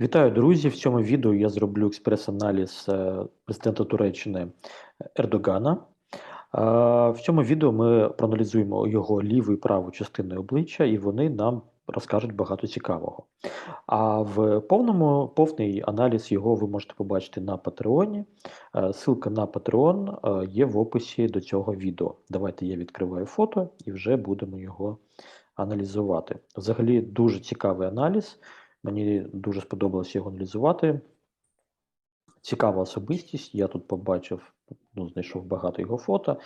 Вітаю, друзі! В цьому відео я зроблю експрес-аналіз е, президента Туреччини Ердогана. Е, В цьому відео ми проаналізуємо його ліву і праву частини обличчя, і вони нам розкажуть багато цікавого. А в повному повний аналіз його ви можете побачити на Патреоні. Е, Ссылка на е, є в описі до цього відео. Давайте я відкриваю фото і вже будемо його аналізувати. Взагалі дуже цікавий аналіз. Мені дуже сподобалось його аналізувати. Цікава особистість. Я тут побачив, ну, знайшов багато його фото.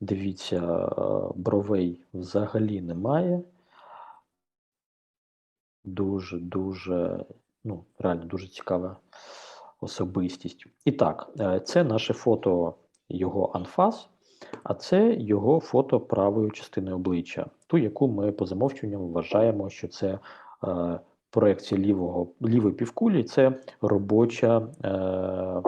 Дивіться, е, бровей взагалі немає. Дуже, дуже, ну, реально дуже цікава особистість. І так, е, це наше фото його анфас, а це його фото правої частини обличчя, ту, яку ми по замовчуванням вважаємо, що це. Проекція лівого лівої півкулі це робоча е,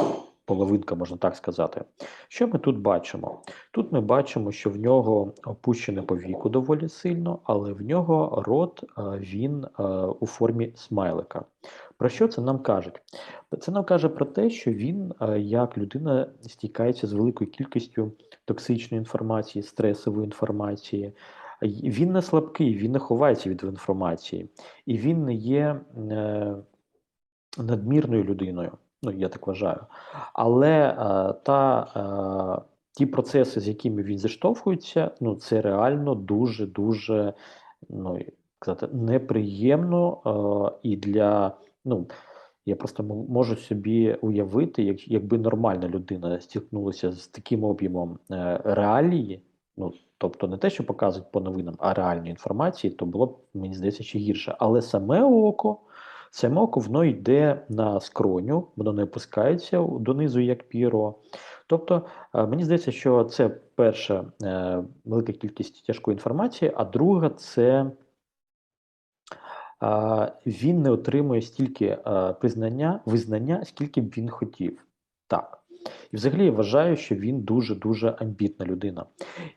половинка, можна так сказати. Що ми тут бачимо? Тут ми бачимо, що в нього опущене повіку доволі сильно, але в нього рот е, він е, у формі смайлика. Про що це нам кажуть? Це нам каже про те, що він, е, як людина, стікається з великою кількістю токсичної інформації, стресової інформації. Він не слабкий, він не ховається від інформації, і він не є е, надмірною людиною. Ну, я так вважаю. Але е, та, е, ті процеси, з якими він зіштовхується, ну це реально дуже-дуже ну, сказати, неприємно і для. ну, я просто можу собі уявити, як, якби нормальна людина стикнулася з таким об'ємом реалії, ну тобто не те, що показують по новинам, а реальної інформації, то було б, мені здається, ще гірше. Але саме око, саме око воно йде на скроню, воно не опускається донизу, як піро. Тобто, е, мені здається, що це перша е, велика кількість тяжкої інформації, а друга це. Він не отримує стільки е, признання, визнання, скільки б він хотів. Так. І взагалі я вважаю, що він дуже-дуже амбітна людина.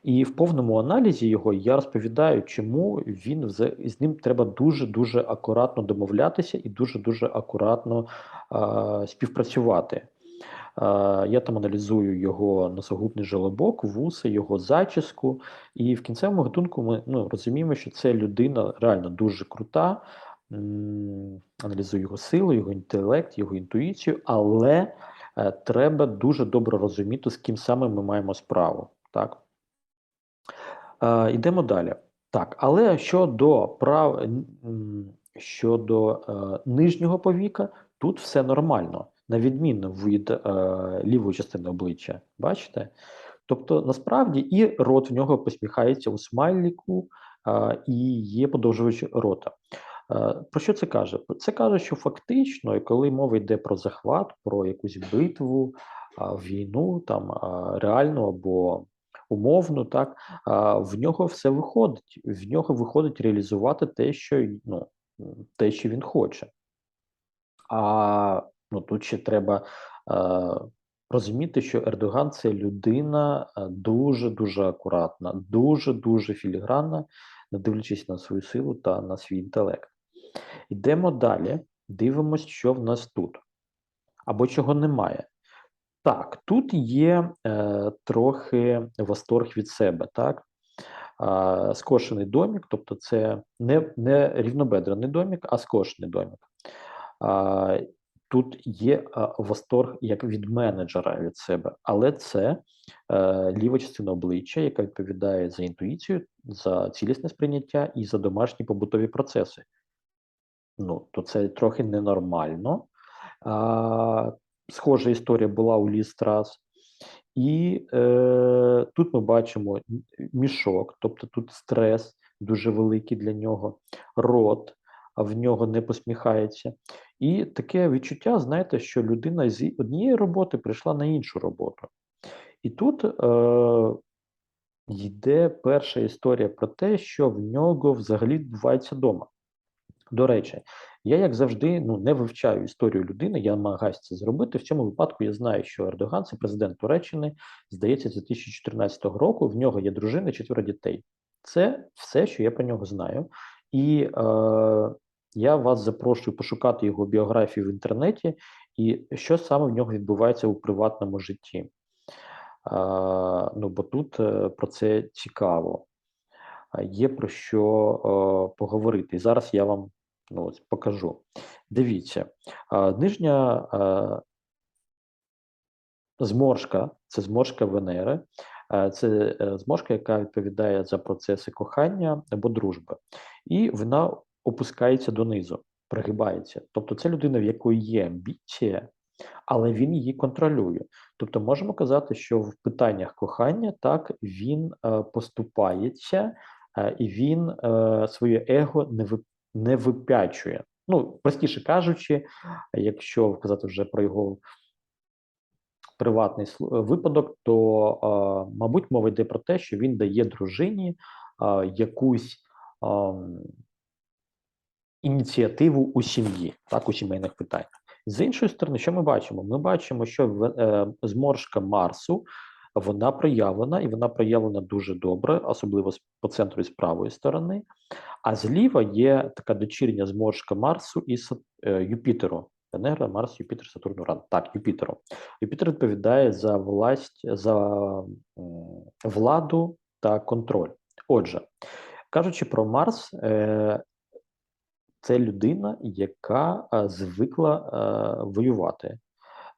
І в повному аналізі його я розповідаю, чому він з ним треба дуже-дуже акуратно домовлятися і дуже-дуже акуратно а, співпрацювати. Я там аналізую його носогубний желобок, вуси, його зачіску. І в кінцевому гатунку ми ну, розуміємо, що це людина реально дуже крута. Аналізую його силу, його інтелект, його інтуїцію, але Е, треба дуже добре розуміти, з ким саме ми маємо справу. Так? Е, Йдемо далі. Так, але щодо прав щодо е, нижнього повіка, тут все нормально, на відміну від е, лівої частини обличчя. Бачите? Тобто, насправді і рот в нього посміхається у смайліку, е, і є подовжувач рота. Е, про що це каже? Це каже, що фактично, коли мова йде про захват, про якусь битву, війну, там реальну або умовну, так в нього все виходить. В нього виходить реалізувати те, що ну, те, що він хоче. А ну, тут ще треба розуміти, що Ердоган це людина дуже дуже акуратна, дуже дуже філігранна, не дивлячись на свою силу та на свій інтелект. Йдемо далі, дивимося, що в нас тут. Або чого немає. Так, тут є е, трохи восторг від себе, так? Е, скошений домік, тобто це не не рівнобедрений домік, а скошений домік. Е, тут є е, восторг як від менеджера від себе, але це е, ліва частина обличчя, яка відповідає за інтуїцію, за цілісне сприйняття і за домашні побутові процеси ну, то це трохи ненормально. А, Схожа історія була у Ліс Страс. І е, тут ми бачимо мішок, тобто тут стрес дуже великий для нього, рот, в нього не посміхається. І таке відчуття, знаєте, що людина з однієї роботи прийшла на іншу роботу. І тут е, йде перша історія про те, що в нього взагалі відбувається вдома. До речі, я, як завжди, ну не вивчаю історію людини, я намагаюся це зробити. В цьому випадку я знаю, що Ердоган це президент Туреччини, здається, з 2014 року. В нього є дружина, четверо дітей. Це все, що я про нього знаю. І е, я вас запрошую пошукати його біографію в інтернеті і що саме в нього відбувається у приватному житті. А, ну, бо тут е, про це цікаво. Є про що е, поговорити. І зараз я вам ну, ось покажу. Дивіться, нижня зморшка це зморшка Венери, це е, зморшка, яка відповідає за процеси кохання або дружби, і вона опускається донизу, пригибається. Тобто, це людина, в якої є амбіція, але він її контролює. Тобто, можемо казати, що в питаннях кохання так він е, поступається е, і він е, своє его не ви, не випячує. Ну, простіше кажучи, якщо казати вже про його приватний випадок, то, мабуть, мова йде про те, що він дає дружині якусь ініціативу у сім'ї, так, у сімейних питаннях. З іншої сторони, що ми бачимо? Ми бачимо, що е, зморшка Марсу вона проявлена, і вона проявлена дуже добре, особливо по центру і з правої сторони. А зліва є така дочірня зморшка Марсу і е, Юпітеру. Венера, Марс, Юпітер, Сатурн, Уран. Так, Юпітеру. Юпітер відповідає за власть, за владу та контроль. Отже, кажучи про Марс, е, це людина, яка е, звикла воювати.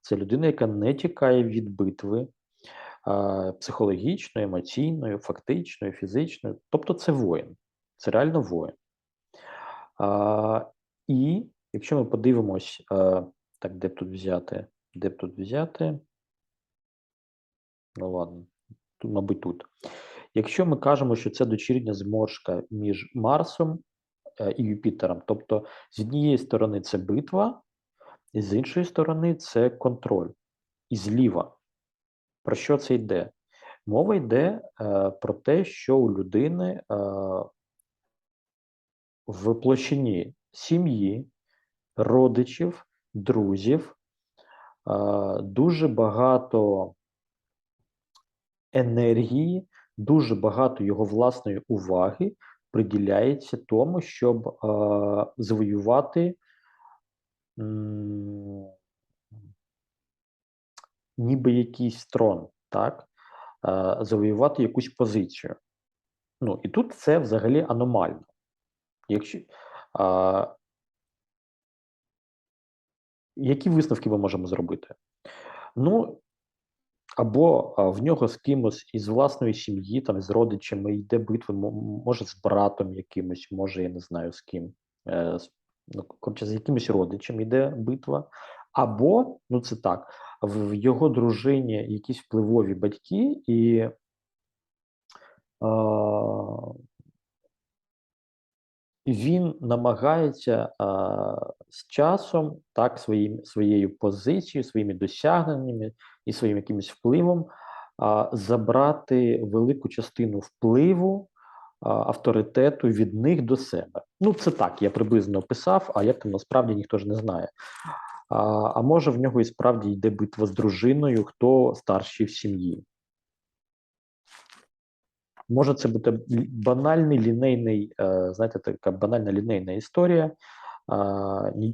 Це людина, яка не тікає від битви е, психологічної, емоційної, фактичної, фізичної. Тобто це воїн, це реально воїн. І якщо ми подивимось, так, де б тут взяти? Де б тут взяти? Ну ладно, тут, мабуть, тут. Якщо ми кажемо, що це дочірня зморшка між Марсом е, і Юпітером, тобто з однієї сторони це битва, і з іншої сторони це контроль. І зліва. Про що це йде? Мова йде е, про те, що у людини е, в площині сім'ї, родичів, друзів е, дуже багато енергії, дуже багато його власної уваги приділяється тому, щоб е, завоювати м, ніби якийсь трон, так? Е, завоювати якусь позицію. Ну, і тут це взагалі аномально. Якщо, а, які висновки ми можемо зробити? Ну, або в нього з кимось із власної сім'ї, там з родичами йде битва, може з братом якимось, може, я не знаю з ким. Е, ну, коротше, з якимось родичем йде битва. Або, ну це так, в його дружині якісь впливові батьки, і а, він намагається а, з часом, так, своїм, своєю позицією, своїми досягненнями і своїм якимось впливом а, забрати велику частину впливу, авторитету від них до себе. Ну, це так, я приблизно описав, а як там насправді ніхто ж не знає. А, а може, в нього і справді йде битва з дружиною, хто старший в сім'ї. Може, це бути банальний лінейний, е, знаєте, така банальна лінейна історія,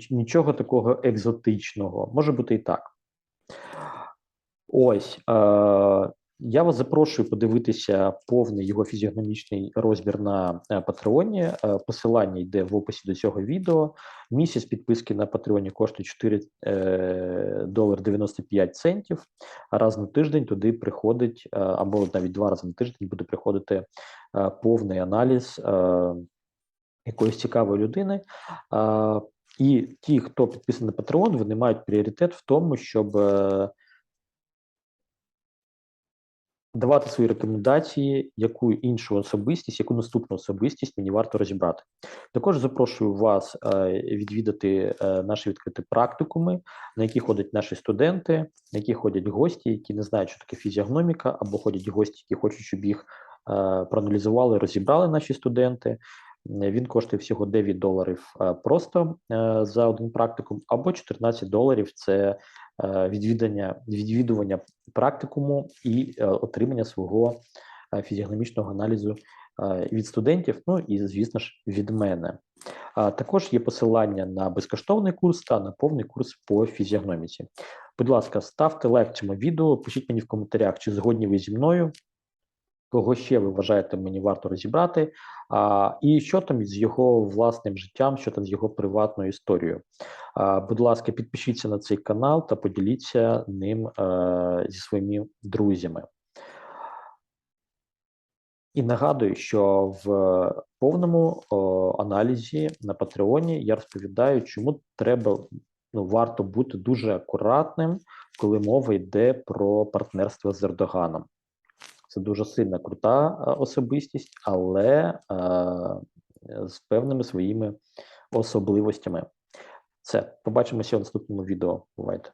нічого такого екзотичного. Може бути і так. Ось. Я вас запрошую подивитися повний його фізіогномічний розбір на е, Патреоні. Е, посилання йде в описі до цього відео. Місяць підписки на Патреоні коштує 4 е, долар 95 центів. Раз на тиждень туди приходить, або навіть два рази на тиждень буде приходити повний аналіз якоїсь цікавої людини. І ті, хто підписаний на Patreon, вони мають пріоритет в тому, щоб давати свої рекомендації, яку іншу особистість, яку наступну особистість мені варто розібрати. Також запрошую вас е, відвідати е, наші відкриті практикуми, на які ходять наші студенти, на які ходять гості, які не знають, що таке фізіогноміка, або ходять гості, які хочуть, щоб їх е, проаналізували, розібрали наші студенти. Він коштує всього 9 доларів е, просто е, за один практикум, або 14 доларів це е, відвідання, відвідування практикуму і отримання свого фізіогномічного аналізу від студентів, ну і, звісно ж, від мене. Також є посилання на безкоштовний курс та на повний курс по фізіогноміці. Будь ласка, ставте лайк цьому відео, пишіть мені в коментарях, чи згодні ви зі мною, кого ще ви вважаєте мені варто розібрати, а, і що там з його власним життям, що там з його приватною історією. А, будь ласка, підпишіться на цей канал та поділіться ним е, зі своїми друзями. І нагадую, що в повному о, аналізі на Патреоні я розповідаю, чому треба ну, варто бути дуже акуратним, коли мова йде про партнерство з Ердоганом. Це дуже сильна крута особистість, але з певними своїми особливостями. Це побачимося в наступному відео. Бувайте.